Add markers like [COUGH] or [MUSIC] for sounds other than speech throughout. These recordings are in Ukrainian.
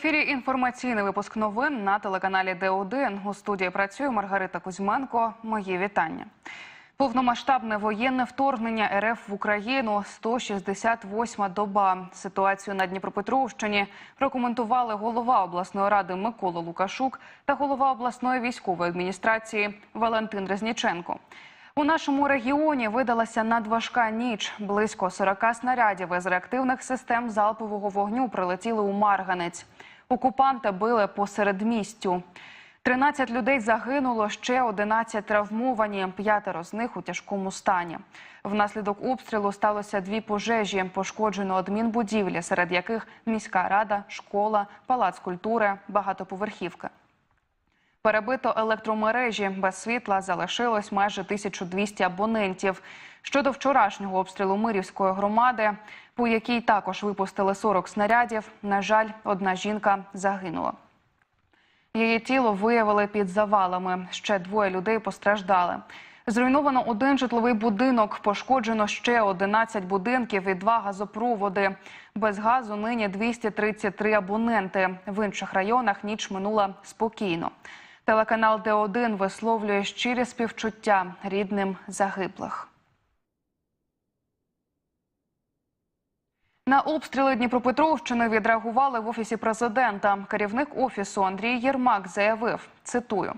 ефірі інформаційний випуск новин на телеканалі Д1. У студії працює Маргарита Кузьменко. Мої вітання. Повномасштабне воєнне вторгнення РФ в Україну 168-ма доба. Ситуацію на Дніпропетровщині прокоментували голова обласної ради Микола Лукашук та голова обласної військової адміністрації Валентин Резніченко. У нашому регіоні видалася надважка ніч. Близько 40 снарядів із реактивних систем залпового вогню прилетіли у Марганець. Окупанти били по середмістю. 13 людей загинуло, ще 11 травмовані, п'ятеро з них у тяжкому стані. Внаслідок обстрілу сталося дві пожежі. Пошкоджено адмінбудівлі, серед яких міська рада, школа, палац культури, багатоповерхівки. Перебито електромережі без світла залишилось майже 1200 абонентів. Щодо вчорашнього обстрілу Мирівської громади, по якій також випустили 40 снарядів. На жаль, одна жінка загинула. Її тіло виявили під завалами. Ще двоє людей постраждали. Зруйновано один житловий будинок, пошкоджено ще 11 будинків і два газопроводи. Без газу нині 233 абоненти. В інших районах ніч минула спокійно. Телеканал Д1 висловлює щирі співчуття рідним загиблих. На обстріли Дніпропетровщини відреагували в офісі президента. Керівник офісу Андрій Єрмак заявив: цитую.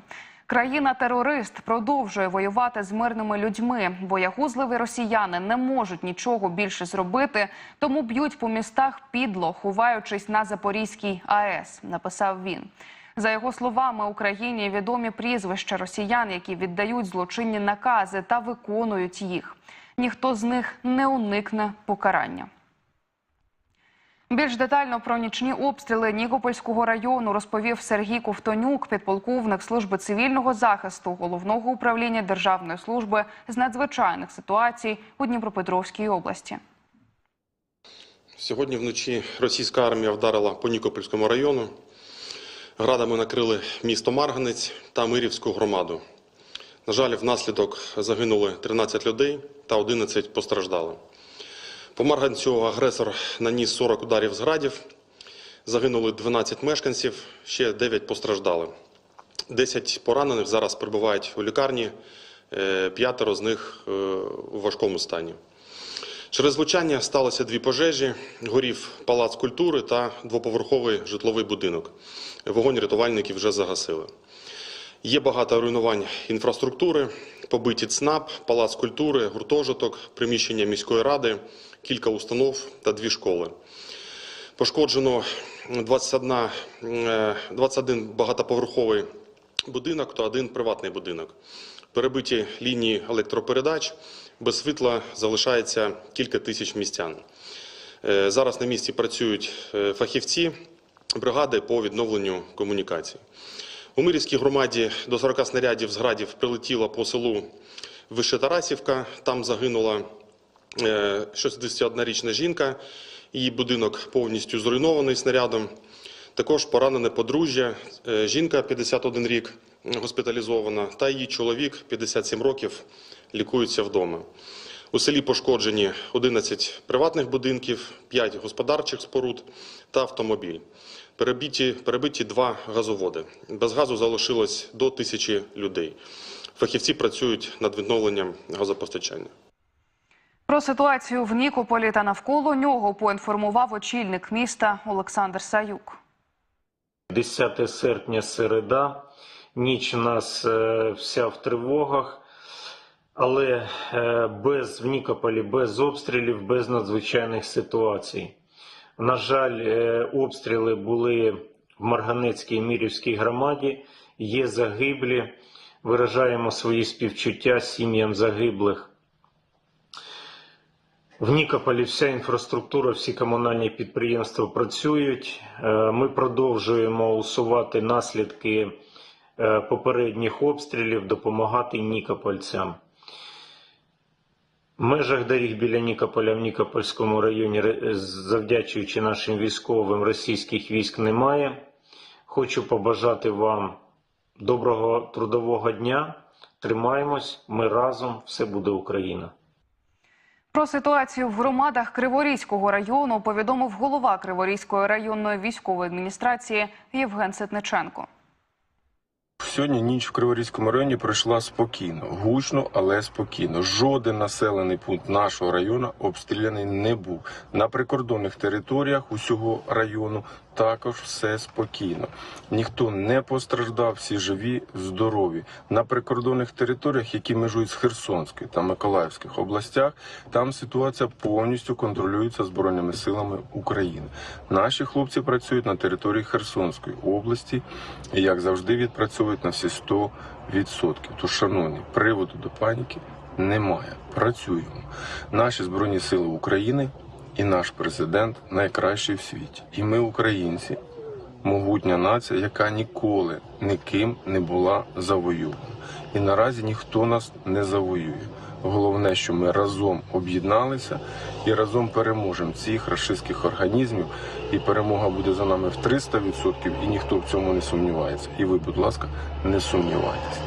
Країна-терорист продовжує воювати з мирними людьми. Боягузливі росіяни не можуть нічого більше зробити, тому б'ють по містах підло, ховаючись на Запорізькій АЕС. Написав він. За його словами, Україні відомі прізвища росіян, які віддають злочинні накази та виконують їх. Ніхто з них не уникне покарання. Більш детально про нічні обстріли Нікопольського району розповів Сергій Ковтонюк, підполковник служби цивільного захисту головного управління Державної служби з надзвичайних ситуацій у Дніпропетровській області. Сьогодні вночі російська армія вдарила по Нікопольському району. Градами накрили місто Марганець та Мирівську громаду. На жаль, внаслідок загинули 13 людей та 11 постраждали. По Марганцю агресор наніс 40 ударів з градів. Загинули 12 мешканців, ще 9 постраждали. 10 поранених зараз перебувають у лікарні, е, п'ятеро з них е, у важкому стані. Через влучання сталося дві пожежі: горів палац культури та двоповерховий житловий будинок. Вогонь рятувальники вже загасили. Є багато руйнувань інфраструктури, побиті ЦНАП, палац культури, гуртожиток, приміщення міської ради, кілька установ та дві школи. Пошкоджено 21, е, 21 багатоповерховий будинок та один приватний будинок. Перебиті лінії електропередач, без світла залишається кілька тисяч містян. Е, Зараз на місці працюють е, фахівці бригади по відновленню комунікацій. У Мирівській громаді до 40 снарядів з градів прилетіло по селу Вище Тарасівка. Там загинула е, 61-річна жінка. Її будинок повністю зруйнований снарядом. Також поранене подружжя, е, жінка 51 рік госпіталізована, та її чоловік 57 років лікується вдома. У селі пошкоджені 11 приватних будинків, 5 господарчих споруд та автомобіль. Перебиті, перебиті два газоводи. Без газу залишилось до тисячі людей. Фахівці працюють над відновленням газопостачання. Про ситуацію в Нікополі та навколо нього поінформував очільник міста Олександр Саюк. 10 серпня середа. Ніч у нас е, вся в тривогах, але е, без в Нікополі, без обстрілів, без надзвичайних ситуацій. На жаль, е, обстріли були в Марганецькій Мірівській громаді. Є загиблі. Виражаємо свої співчуття сім'ям загиблих. В Нікополі вся інфраструктура, всі комунальні підприємства працюють. Е, Ми продовжуємо усувати наслідки е, попередніх обстрілів, допомагати нікопольцям. В межах доріг біля Нікополя в Нікопольському районі, завдячуючи нашим військовим, російських військ немає. Хочу побажати вам доброго трудового дня. Тримаємось, ми разом, все буде Україна. Про ситуацію в громадах Криворізького району повідомив голова Криворізької районної військової адміністрації Євген Ситниченко. Сьогодні ніч в Криворізькому районі пройшла спокійно, гучно, але спокійно. Жоден населений пункт нашого району обстріляний не був. На прикордонних територіях усього району також все спокійно. Ніхто не постраждав, всі живі, здорові. На прикордонних територіях, які межують з Херсонською та Миколаївських областях, там ситуація повністю контролюється збройними силами України. Наші хлопці працюють на території Херсонської області і, як завжди, відпрацьовують на всі 100%. Тож, шановні, приводу до паніки немає. Працюємо. Наші збройні сили України і наш президент найкращий в світі. І ми, українці, могутня нація, яка ніколи ніким не була завоювана. І наразі ніхто нас не завоює. Головне, що ми разом об'єдналися і разом переможемо цих рашистських організмів. І перемога буде за нами в 300%, і ніхто в цьому не сумнівається. І ви, будь ласка, не сумнівайтеся.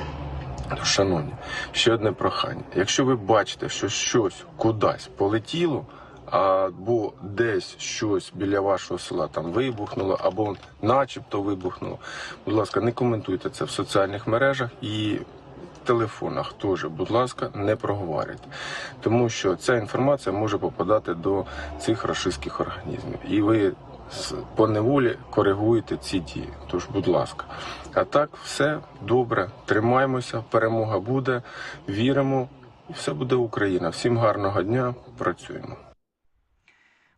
Шановні, ще одне прохання. Якщо ви бачите, що щось кудись полетіло, або десь щось біля вашого села там вибухнуло, або начебто вибухнуло, будь ласка, не коментуйте це в соціальних мережах і в телефонах теж, будь ласка, не проговорюйте. Тому що ця інформація може попадати до цих рашистських організмів. І ви по неволі коригуєте ці дії. Тож, будь ласка. А так, все добре, тримаємося, перемога буде, віримо, і все буде Україна. Всім гарного дня, працюємо.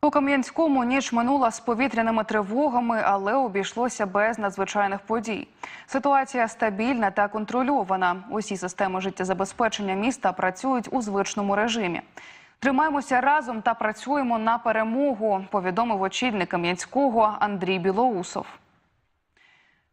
У Кам'янському ніч минула з повітряними тривогами, але обійшлося без надзвичайних подій. Ситуація стабільна та контрольована. Усі системи життєзабезпечення міста працюють у звичному режимі. Тримаємося разом та працюємо на перемогу. Повідомив очільник Кам'янського Андрій Білоусов.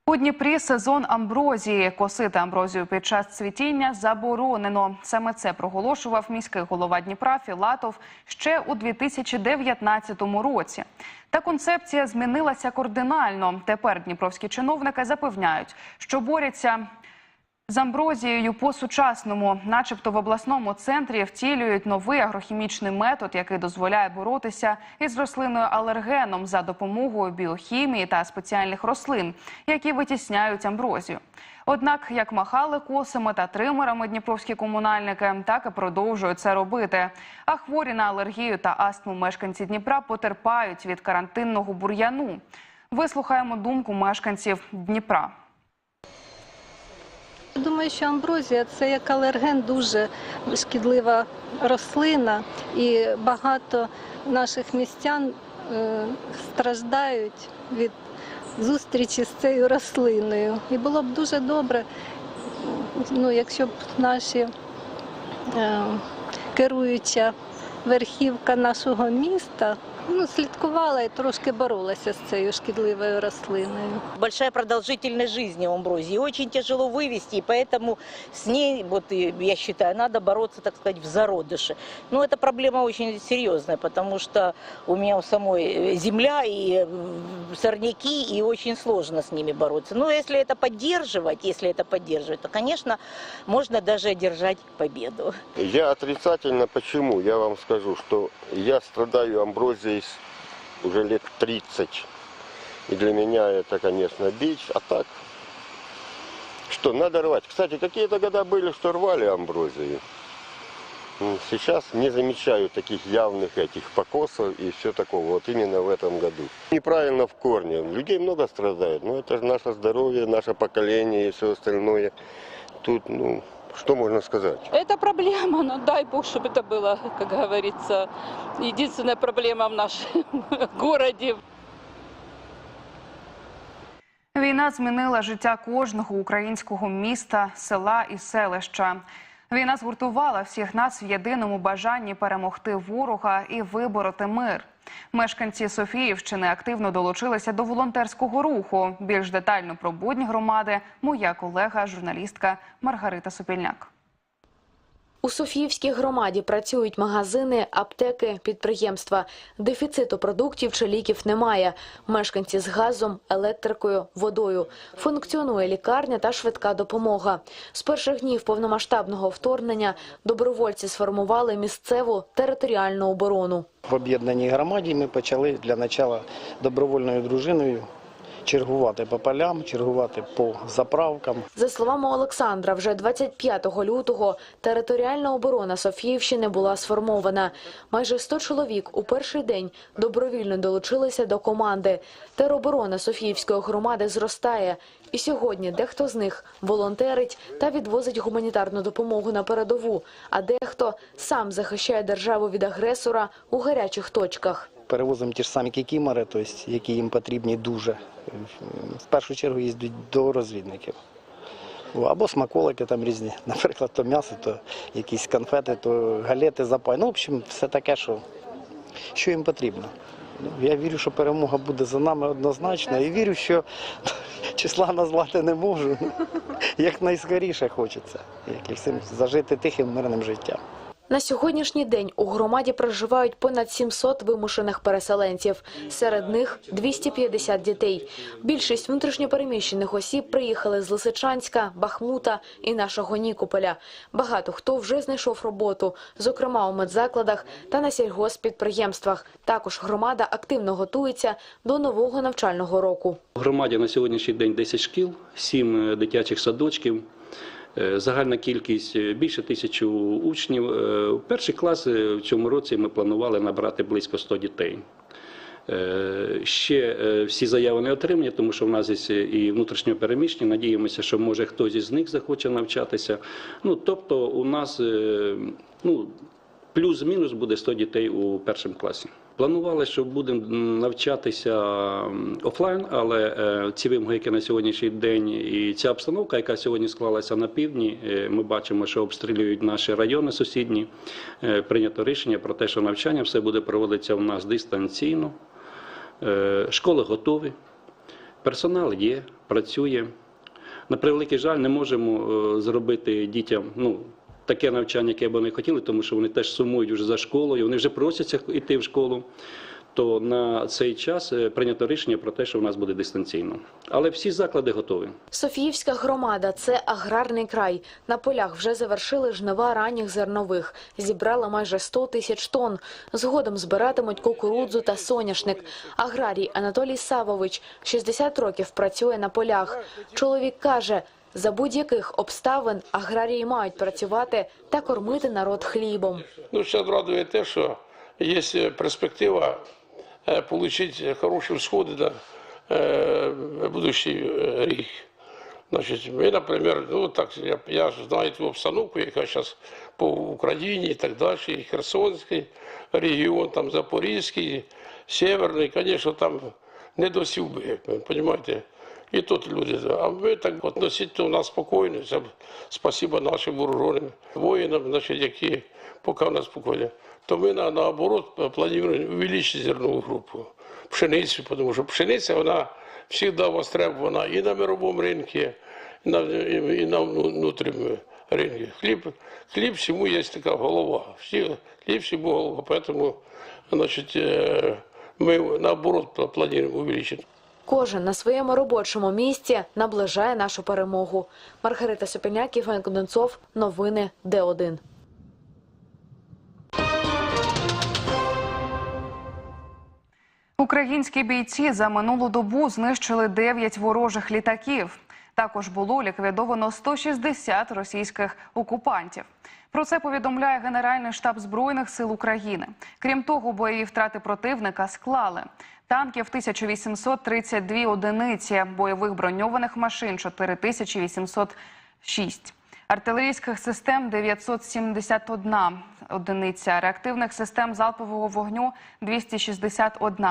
У Дніпрі сезон амброзії. Косити амброзію під час цвітіння заборонено. Саме це проголошував міський голова Дніпра Філатов ще у 2019 році. Та концепція змінилася кардинально. Тепер дніпровські чиновники запевняють, що борються з амброзією по-сучасному, начебто в обласному центрі втілюють новий агрохімічний метод, який дозволяє боротися із рослинною алергеном за допомогою біохімії та спеціальних рослин, які витісняють амброзію. Однак, як махали косами та тримерами дніпровські комунальники, так і продовжують це робити. А хворі на алергію та астму мешканці Дніпра потерпають від карантинного бур'яну. Вислухаємо думку мешканців Дніпра. Думаю, що амброзія це як алерген дуже шкідлива рослина, і багато наших містян е, страждають від зустрічі з цією рослиною. І було б дуже добре, ну, якщо б наші е, керуюча верхівка нашого міста ну, слідкувала і трошки боролася з цією шкідливою рослиною. большая продолжительность жизни у амброзии. Очень тяжело вывести, и поэтому с ней, вот и я считаю, надо бороться, так сказать, в зародыше. Но эта проблема очень серьезная, потому что у меня у самой э, земля и э, сорняки, и очень сложно с ними бороться. Но если это поддерживать, если это поддерживать, то, конечно, можно даже одержать победу. Я отрицательно почему? Я вам скажу, что я страдаю амброзией с- уже лет 30. И для меня это, конечно, бич. А так, что надо рвать. Кстати, какие-то года были, что рвали амброзию. М, Сейчас не замечаю таких явных этих покосов и все такого. Вот именно в этом году. Неправильно в корне. Людей много страдает. Но это же наше здоровье, наше поколение и все остальное. Тут, ну, что можно сказать? Это проблема, но дай бог, чтобы это было, как говорится, единственная проблема в нашем [LAUGHS] городе. Війна змінила життя кожного українського міста, села і селища. Війна згуртувала всіх нас в єдиному бажанні перемогти ворога і вибороти мир. Мешканці Софіївщини активно долучилися до волонтерського руху. Більш детально про будні громади моя колега, журналістка Маргарита Сопільняк. У Софіївській громаді працюють магазини, аптеки, підприємства. Дефіциту продуктів чи ліків немає. Мешканці з газом, електрикою, водою. Функціонує лікарня та швидка допомога. З перших днів повномасштабного вторгнення добровольці сформували місцеву територіальну оборону. В об'єднаній громаді ми почали для начала добровольною дружиною чергувати по полям, чергувати по заправкам. За словами Олександра, вже 25 лютого територіальна оборона Софіївщини була сформована. Майже 100 чоловік у перший день добровільно долучилися до команди. Тероборона Софіївської громади зростає. І сьогодні дехто з них волонтерить та відвозить гуманітарну допомогу на передову, а дехто сам захищає державу від агресора у гарячих точках. Перевозимо ті ж самі кікімори, тобто, які їм потрібні дуже. В першу чергу їздять до розвідників. Або смаколики там різні, [LAUGHS] наприклад, то м'ясо, то якісь конфети, то галети, запай. Ну, в общем, все таке, що, що їм потрібно. Ну, Я вірю, що перемога буде за нами однозначно. І вірю, що [LAUGHS] числа назвати не можу. [LAUGHS] Як найскоріше хочеться, як і всім зажити тихим мирним життям. На сьогоднішній день у громаді проживають понад 700 вимушених переселенців. Серед них 250 дітей. Більшість внутрішньопереміщених осіб приїхали з Лисичанська, Бахмута і нашого Нікополя. Багато хто вже знайшов роботу, зокрема у медзакладах та на сільгосппідприємствах. Також громада активно готується до нового навчального року. У громаді на сьогоднішній день 10 шкіл, 7 дитячих садочків. Е, Загальна кількість е, більше тисячі учнів. Е, в Перший клас е, в цьому році ми планували набрати близько 100 дітей. Е, Ще е, всі заяви не отримані, тому що в нас є і внутрішньо переміщені. Надіємося, що може хтось із них захоче навчатися. Ну тобто, у нас е, ну, плюс-мінус буде 100 дітей у першому класі. Планували, що будемо навчатися офлайн, але е, ці вимоги, які на сьогоднішній день, і ця обстановка, яка сьогодні склалася на півдні, е, ми бачимо, що обстрілюють наші райони сусідні. Е, Прийнято рішення про те, що навчання все буде проводитися у нас дистанційно. Школи готові, персонал є, працює. На превеликий жаль, не можемо зробити дітям ну, таке навчання, яке б вони хотіли, тому що вони теж сумують вже за школою, вони вже просяться йти в школу. То на цей час е, прийнято рішення про те, що в нас буде дистанційно. Але всі заклади готові. Софіївська громада – це аграрний край. На полях вже завершили жнива ранніх зернових. Зібрали майже 100 тисяч тонн. Згодом збиратимуть кукурудзу та соняшник. Аграрій Анатолій Савович 60 років працює на полях. Чоловік каже, за будь-яких обставин аграрії мають працювати та кормити народ хлібом. Ну, зараз радує те, що є перспектива отримати хороші всходи на е, будущий е, рік. Значить, ми, наприклад, ну так, я, я знаю ту обстановку, яка зараз по Україні і так далі, і Херсонський регіон, там Запорізький, Северний, звісно, там не досів би, розумієте? І тут люди. А ми так относительно у нас спокійно. Це спасибо нашим вооруженим воїнам, значить, які поки в нас спокійно. То ми на, наоборот плануємо увеличити зернову групу, пшеницю, тому що пшениця вона завжди востребована і на мировому ринку, і на, і, на внутрішньому ринку. Хліб, хліб всьому є така голова. Всі, хліб всьому голова. Тому значить, е, ми наоборот плануємо увеличити. Кожен на своєму робочому місці наближає нашу перемогу. Маргарита Сопеняк, Євген Конденцов. Новини Д1. Українські бійці за минулу добу знищили 9 ворожих літаків. Також було ліквідовано 160 російських окупантів. Про це повідомляє Генеральний штаб збройних сил України. Крім того, бойові втрати противника склали танків 1832 одиниці, бойових броньованих машин 4806. Артилерійських систем 971 одиниця, реактивних систем залпового вогню 261,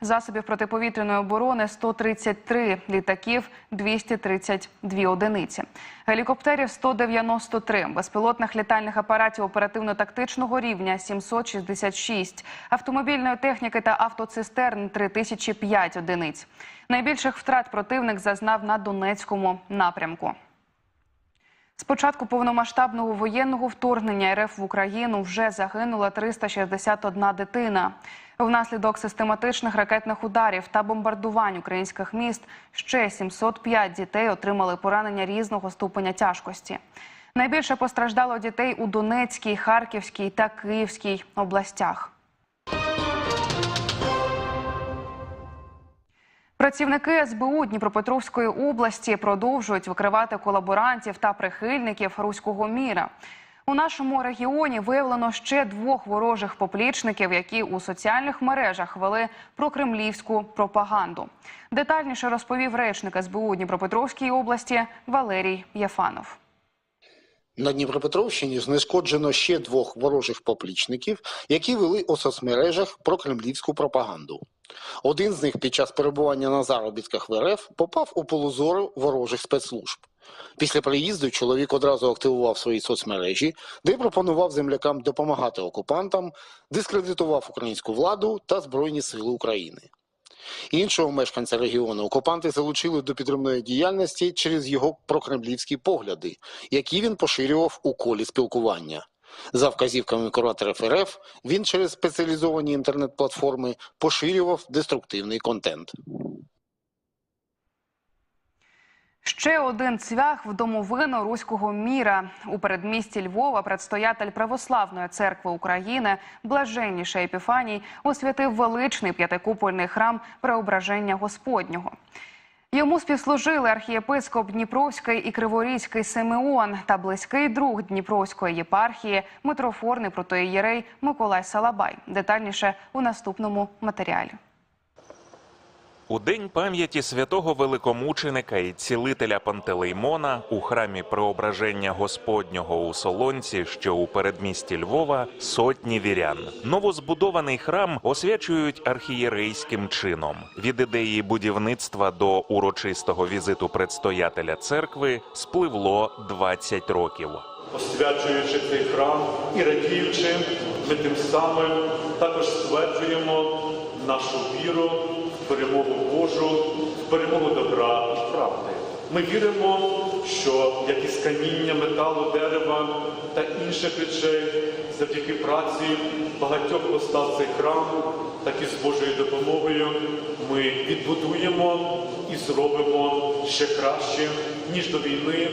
засобів протиповітряної оборони 133, літаків 232 одиниці, гелікоптерів 193, безпілотних літальних апаратів оперативно-тактичного рівня 766, автомобільної техніки та автоцистерн 3005 одиниць. Найбільших втрат противник зазнав на Донецькому напрямку. З початку повномасштабного воєнного вторгнення РФ в Україну вже загинула 361 дитина. Внаслідок систематичних ракетних ударів та бомбардувань українських міст ще 705 дітей отримали поранення різного ступеня тяжкості. Найбільше постраждало дітей у Донецькій, Харківській та Київській областях. Працівники СБУ Дніпропетровської області продовжують викривати колаборантів та прихильників руського міра. У нашому регіоні виявлено ще двох ворожих поплічників, які у соціальних мережах вели прокремлівську пропаганду. Детальніше розповів речник СБУ Дніпропетровської області Валерій Єфанов. На Дніпропетровщині знешкоджено ще двох ворожих поплічників, які вели у соцмережах про кремлівську пропаганду. Один з них під час перебування на заробітках в РФ попав у полузору ворожих спецслужб. Після приїзду чоловік одразу активував свої соцмережі, де пропонував землякам допомагати окупантам, дискредитував українську владу та Збройні Сили України. Іншого мешканця регіону окупанти залучили до підривної діяльності через його прокремлівські погляди, які він поширював у колі спілкування. За вказівками кураторів РФ, він через спеціалізовані інтернет-платформи поширював деструктивний контент. Ще один цвях в домовину руського міра у передмісті Львова. Предстоятель православної церкви України, блаженніший Епіфаній, освятив величний п'ятикупольний храм Преображення Господнього. Йому співслужили архієпископ Дніпровський і Криворізький Симеон та близький друг Дніпровської єпархії, митрофорний протоієрей Миколай Салабай. Детальніше у наступному матеріалі. У день пам'яті святого великомученика і цілителя Пантелеймона у храмі Преображення Господнього у Солонці, що у передмісті Львова, сотні вірян. Новозбудований храм освячують архієрейським чином. Від ідеї будівництва до урочистого візиту предстоятеля церкви спливло 20 років. Освячуючи цей храм і радіючи, ми тим самим також стверджуємо нашу віру перемогу Божу, в перемогу добра і правди. Ми віримо, що як із каміння, металу, дерева та інших речей, завдяки праці багатьох постав цей храм, так і з Божою допомогою ми відбудуємо і зробимо ще краще, ніж до війни,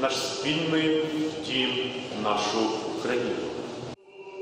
наш спільний дім, нашу Україну.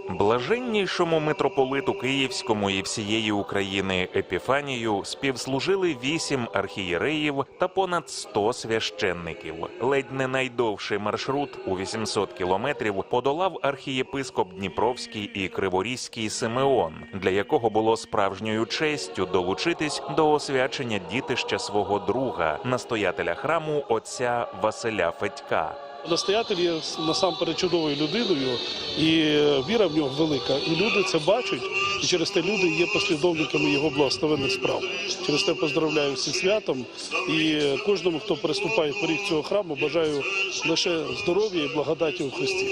Блаженнішому митрополиту Київському і всієї України Епіфанію співслужили вісім архієреїв та понад 100 священників. Ледь не найдовший маршрут у 800 кілометрів подолав архієпископ Дніпровський і Криворізький Симеон, для якого було справжньою честю долучитись до освячення дітища свого друга, настоятеля храму отця Василя Федька. Настоятель є насамперед чудовою людиною, і віра в нього велика. І люди це бачать, і через те люди є послідовниками його благословенних справ. Через те поздравляю всі святом і кожному, хто переступає поріг цього храму, бажаю лише здоров'я і благодаті у Христі.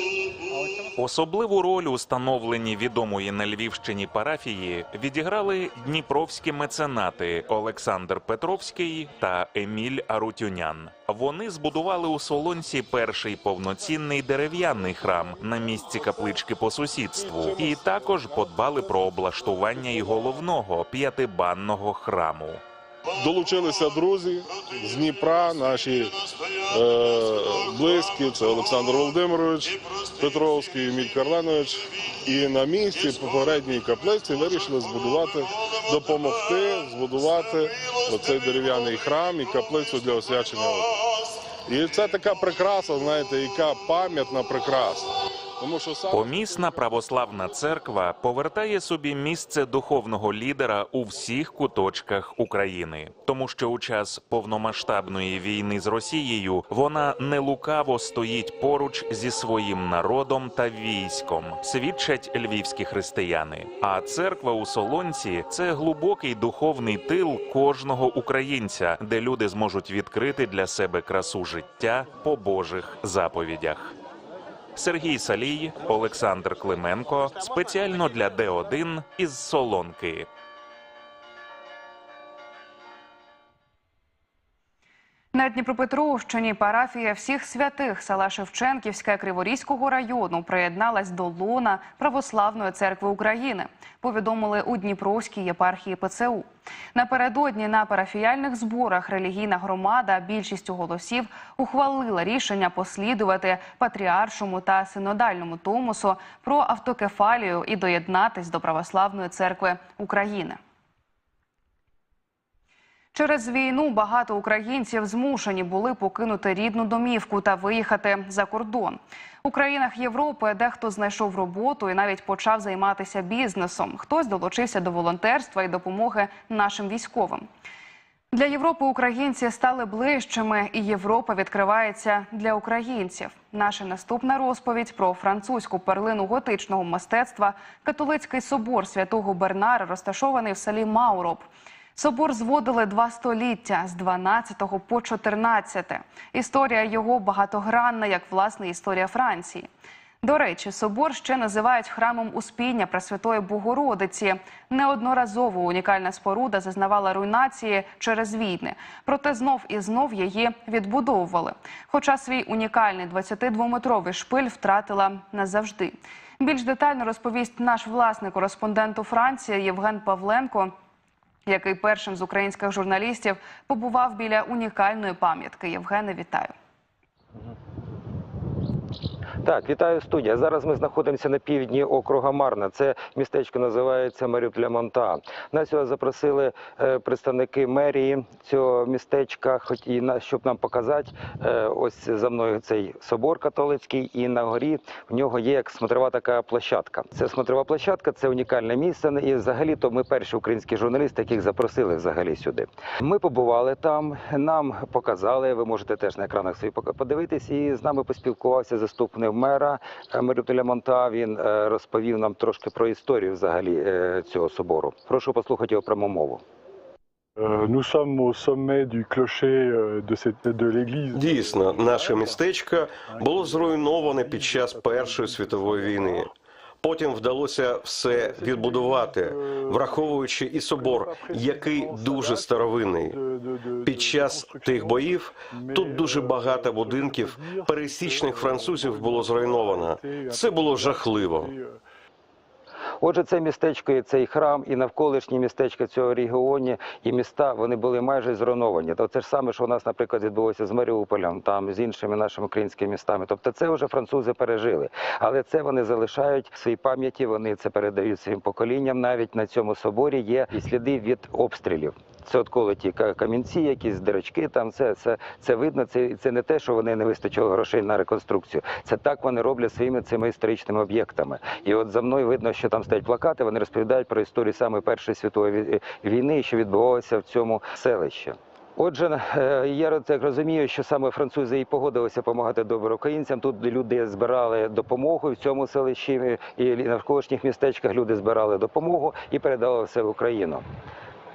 Особливу роль у становленні відомої на Львівщині парафії відіграли дніпровські меценати Олександр Петровський та Еміль Арутюнян. Вони збудували у Солонці перший повноцінний дерев'яний храм на місці каплички по сусідству, і також подбали про облаштування і головного п'ятибанного храму. Долучилися друзі з Дніпра, наші е, близькі, це Олександр Володимирович Петровський, Еміль Карленович. І на місці попередньої каплиці вирішили збудувати, допомогти збудувати оцей дерев'яний храм і каплицю для освячення. І це така прикраса, знаєте, яка пам'ятна прикраса. Помісна православна церква повертає собі місце духовного лідера у всіх куточках України, тому що у час повномасштабної війни з Росією вона не лукаво стоїть поруч зі своїм народом та військом, свідчать львівські християни. А церква у Солонці це глибокий духовний тил кожного українця, де люди зможуть відкрити для себе красу життя по Божих заповідях. Сергій Салій, Олександр Клименко спеціально для Д1 із Солонки. На Дніпропетровщині парафія всіх святих села Шевченківське Криворізького району приєдналась до лона Православної церкви України. Повідомили у Дніпровській єпархії ПЦУ. Напередодні на парафіяльних зборах релігійна громада більшістю голосів ухвалила рішення послідувати патріаршому та синодальному томосу про автокефалію і доєднатись до Православної церкви України. Через війну багато українців змушені були покинути рідну домівку та виїхати за кордон. У країнах Європи дехто знайшов роботу і навіть почав займатися бізнесом. Хтось долучився до волонтерства і допомоги нашим військовим. Для Європи українці стали ближчими, і Європа відкривається для українців. Наша наступна розповідь про французьку перлину готичного мистецтва католицький собор святого Бернара, розташований в селі Мауроп. Собор зводили два століття з 12 по 14. Історія його багатогранна, як власне історія Франції. До речі, собор ще називають храмом Успіння Пресвятої Богородиці. Неодноразово унікальна споруда зазнавала руйнації через війни, проте знов і знов її відбудовували. Хоча свій унікальний 22-метровий шпиль втратила назавжди. Більш детально розповість наш власний кореспондент у Франції Євген Павленко який першим з українських журналістів побував біля унікальної пам'ятки. Євгене, вітаю. Так, вітаю студія. Зараз ми знаходимося на півдні округа Марна. Це містечко називається Марютля Монта. Нас сюди запросили е, представники мерії цього містечка, хоч і на щоб нам показати. Е, ось за мною цей собор католицький, і на горі в нього є як смотрова така площадка. Це смотрова площадка, це унікальне місце. І взагалі то ми перші українські журналісти, яких запросили взагалі сюди. Ми побували там, нам показали. Ви можете теж на екранах пока- подивитись. І з нами поспілкувався заступник мера е, Марютеля Монта. Він е, розповів нам трошки про історію взагалі е, цього собору. Прошу послухати його пряму мову. Nous sommes au sommet du clocher de, cette, de l'église. Дійсно, наше містечко було зруйноване під час Першої світової війни. Потім вдалося все відбудувати, враховуючи і собор, який дуже старовинний. Під час тих боїв тут дуже багато будинків пересічних французів було зруйновано. Це було жахливо. Отже, це містечко і цей храм, і навколишні містечка цього регіоні, і міста вони були майже зруйновані. То це ж саме, що у нас, наприклад, відбулося з Маріуполем, там з іншими нашими українськими містами. Тобто, це вже французи пережили, але це вони залишають в своїй пам'яті. Вони це передають своїм поколінням. Навіть на цьому соборі є і сліди від обстрілів. Це от коли ті камінці, якісь дирочки, там це, це, це видно. Це, це не те, що вони не вистачило грошей на реконструкцію. Це так вони роблять своїми цими історичними об'єктами. І от за мною видно, що там стоять плакати. Вони розповідають про історію саме Першої світової війни, що відбувалося в цьому селищі. Отже, е, я так розумію, що саме французи і погодилися допомагати доброукраїнцям. Тут люди збирали допомогу і в цьому селищі і навколишніх містечках люди збирали допомогу і передали все в Україну.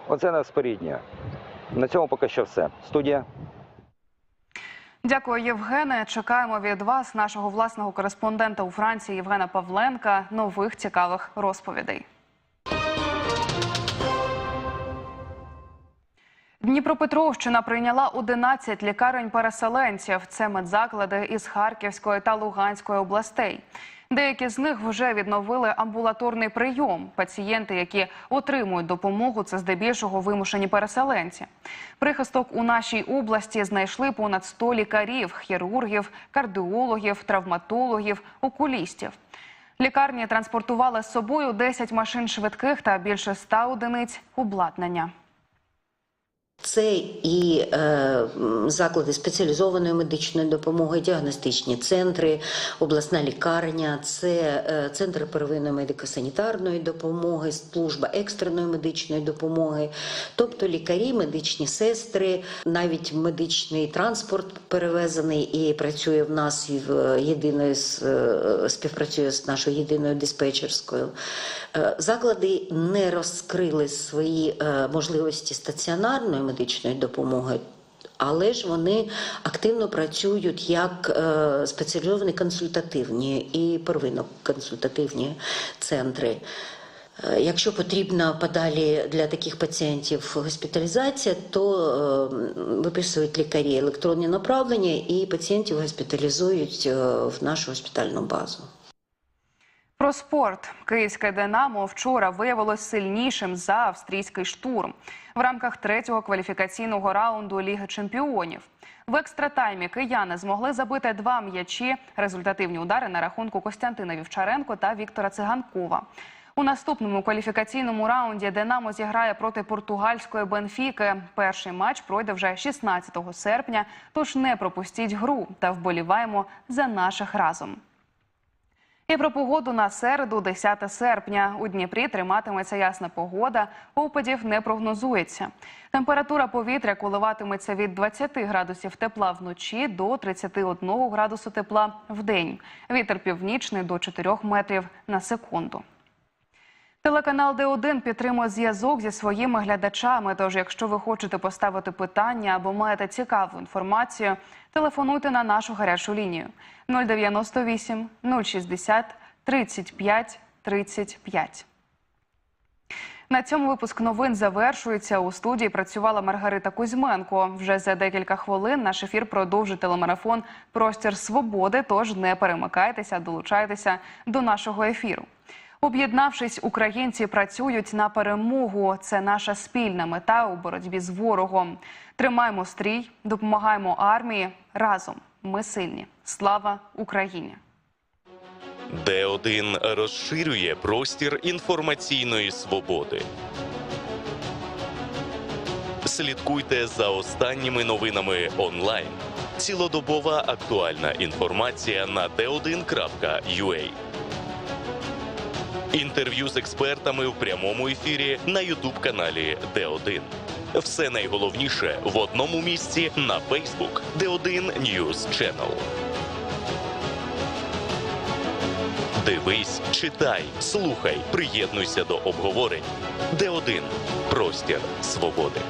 Оце нас споріднює. На цьому поки що все. Студія. Дякую, Євгене. Чекаємо від вас, нашого власного кореспондента у Франції Євгена Павленка, нових цікавих розповідей. Дніпропетровщина прийняла 11 лікарень переселенців. Це медзаклади із Харківської та Луганської областей. Деякі з них вже відновили амбулаторний прийом. Пацієнти, які отримують допомогу, це здебільшого вимушені переселенці. Прихисток у нашій області знайшли понад 100 лікарів, хірургів, кардіологів, травматологів, окулістів. Лікарні транспортували з собою 10 машин швидких та більше 100 одиниць обладнання. Це і е, заклади спеціалізованої медичної допомоги, діагностичні центри, обласна лікарня, це е, центр первинної медико-санітарної допомоги, служба екстреної медичної допомоги, тобто лікарі, медичні сестри, навіть медичний транспорт перевезений і працює в нас і в єдиної з е, співпрацює з нашою єдиною диспетчерською. Е, Заклади не розкрили свої е, можливості стаціонарної медичної допомоги. Але ж вони активно працюють як е, спеціалізовані консультативні і первинно консультативні центри. Е, Якщо потрібна подалі для таких пацієнтів госпіталізація, то е, виписують лікарі електронні направлення і пацієнтів госпіталізують е, в нашу госпітальну базу. Про спорт київське Динамо вчора виявилось сильнішим за австрійський штурм в рамках третього кваліфікаційного раунду Ліги Чемпіонів. В екстратаймі кияни змогли забити два м'ячі. Результативні удари на рахунку Костянтина Вівчаренко та Віктора Циганкова. У наступному кваліфікаційному раунді Динамо зіграє проти португальської Бенфіки. Перший матч пройде вже 16 серпня. Тож не пропустіть гру та вболіваємо за наших разом. І про погоду на середу, 10 серпня. У Дніпрі триматиметься ясна погода, опадів не прогнозується. Температура повітря коливатиметься від 20 градусів тепла вночі до 31 градусу тепла в день. Вітер північний до 4 метрів на секунду. Телеканал Д1 підтримує зв'язок зі своїми глядачами. Тож, якщо ви хочете поставити питання або маєте цікаву інформацію, телефонуйте на нашу гарячу лінію 098 060 35 35. На цьому випуск новин завершується. У студії працювала Маргарита Кузьменко. Вже за декілька хвилин наш ефір продовжить телемарафон Простір свободи. Тож не перемикайтеся, долучайтеся до нашого ефіру. Об'єднавшись, українці працюють на перемогу. Це наша спільна мета у боротьбі з ворогом. Тримаємо стрій, допомагаємо армії разом. Ми сильні. Слава Україні! Д1 розширює простір інформаційної свободи. Слідкуйте за останніми новинами онлайн. Цілодобова актуальна інформація на d1.ua. Інтерв'ю з експертами в прямому ефірі на Ютуб-каналі Д1. Все найголовніше в одному місці на Facebook Д1 News Channel. Дивись, читай, слухай, приєднуйся до обговорень. Д1 простір свободи.